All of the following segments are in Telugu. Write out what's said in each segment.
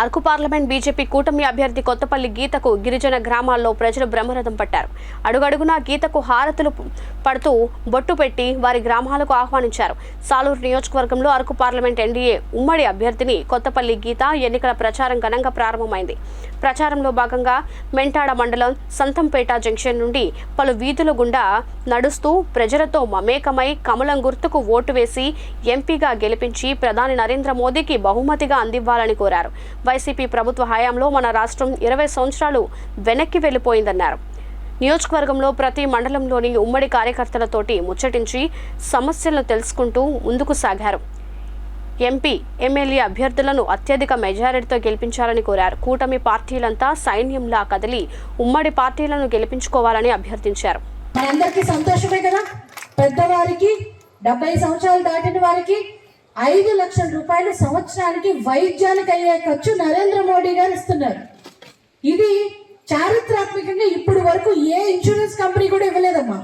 అరకు పార్లమెంట్ బీజేపీ కూటమి అభ్యర్థి కొత్తపల్లి గీతకు గిరిజన గ్రామాల్లో ప్రజలు బ్రహ్మరథం పట్టారు. అడుగడుగునా గీతకు హారతులు పడుతూ బొట్టు పెట్టి వారి గ్రామాలకు ఆహ్వానించారు. సాలూరు నియోజకవర్గంలో అరకు పార్లమెంట్ ఎన్డీఏ ఉమ్మడి అభ్యర్థిని కొత్తపల్లి గీత ఎన్నికల ప్రచారం ఘనంగా ప్రారంభమైంది. ప్రచారంలో భాగంగా మెంటాడ మండలం సంతంపేట జంక్షన్ నుండి పలు వీధుల గుండా నడుస్తూ ప్రజలతో మమేకమై కమలం గుర్తుకు ఓటు వేసి ఎంపీగా గెలిపించి ప్రధాని నరేంద్ర మోదీకి బహుమతిగా అందివ్వాలని కోరారు. వైసీపీ ప్రభుత్వ హయాంలో మన రాష్ట్రం ఇరవై సంవత్సరాలు వెనక్కి వెళ్ళిపోయిందన్నారు. నియోజకవర్గంలో ప్రతి మండలంలోని ఉమ్మడి కార్యకర్తలతోటి ముచ్చటించి సమస్యలను తెలుసుకుంటూ ముందుకు సాగారు. ఎంపీ ఎమ్మెల్యే అభ్యర్థులను అత్యధిక మెజారిటీతో గెలిపించాలని కోరారు. కూటమి పార్టీలంతా సైన్యంలా కదిలి ఉమ్మడి పార్టీలను గెలిపించుకోవాలని అభ్యర్థించారు. మనందరికీ సంతోషమే కదా? పెద్దవారికి డెబ్బై సంవత్సరాలు దాటిన వారికి ఐదు లక్షల రూపాయలు సంవత్సరానికి వైద్యానికి అయ్యే ఖర్చు నరేంద్ర మోడీ గారు ఇస్తున్నారు. ఇది చారిత్రాత్మకంగా ఇప్పుడు వరకు ఏ ఇన్సూరెన్స్ కంపెనీ కూడా ఇవ్వలేదమ్మా.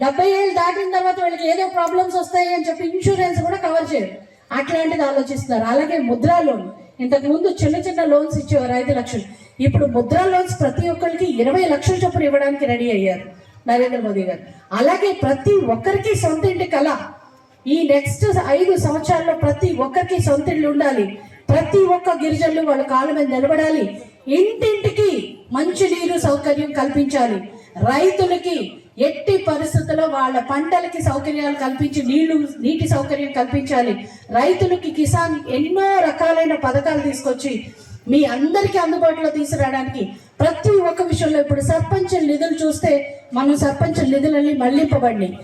డెబ్బై ఏళ్ళు దాటిన తర్వాత వాళ్ళకి ఏదో ప్రాబ్లమ్స్ వస్తాయి అని చెప్పి ఇన్సూరెన్స్ కూడా కవర్ చేయరు. అట్లాంటిది ఆలోచిస్తున్నారు. అలాగే ముద్రా లోన్. ఇంతకు ముందు చిన్న చిన్న లోన్స్ ఇచ్చేవారు ఐదు లక్షలు. ఇప్పుడు ముద్రా లోన్స్ ప్రతి ఒక్కరికి ఇరవై లక్షల చొప్పున ఇవ్వడానికి రెడీ అయ్యారు నరేంద్ర మోదీ గారు. అలాగే ప్రతి ఒక్కరికి సొంత ఇంటి కళ. ఈ నెక్స్ట్ ఐదు సంవత్సరాల్లో ప్రతి ఒక్కరికి సొంత ఇల్లు ఉండాలి. ప్రతి ఒక్క గిరిజనులు వాళ్ళ కాళ్ళ మీద నిలబడాలి. ఇంటింటికి మంచి నీరు సౌకర్యం కల్పించాలి. రైతులకి ఎట్టి పరిస్థితుల్లో వాళ్ళ పంటలకి సౌకర్యాలు కల్పించి నీళ్ళు నీటి సౌకర్యం కల్పించాలి. రైతులకి కిసాన్ ఎన్నో రకాలైన పథకాలు తీసుకొచ్చి మీ అందరికీ అందుబాటులో తీసుకురావడానికి ప్రతి ఒక్క విషయంలో ఇప్పుడు సర్పంచ్ నిధులు చూస్తే మనం సర్పంచ్ నిధులన్నీ మళ్ళింపబడినాయి.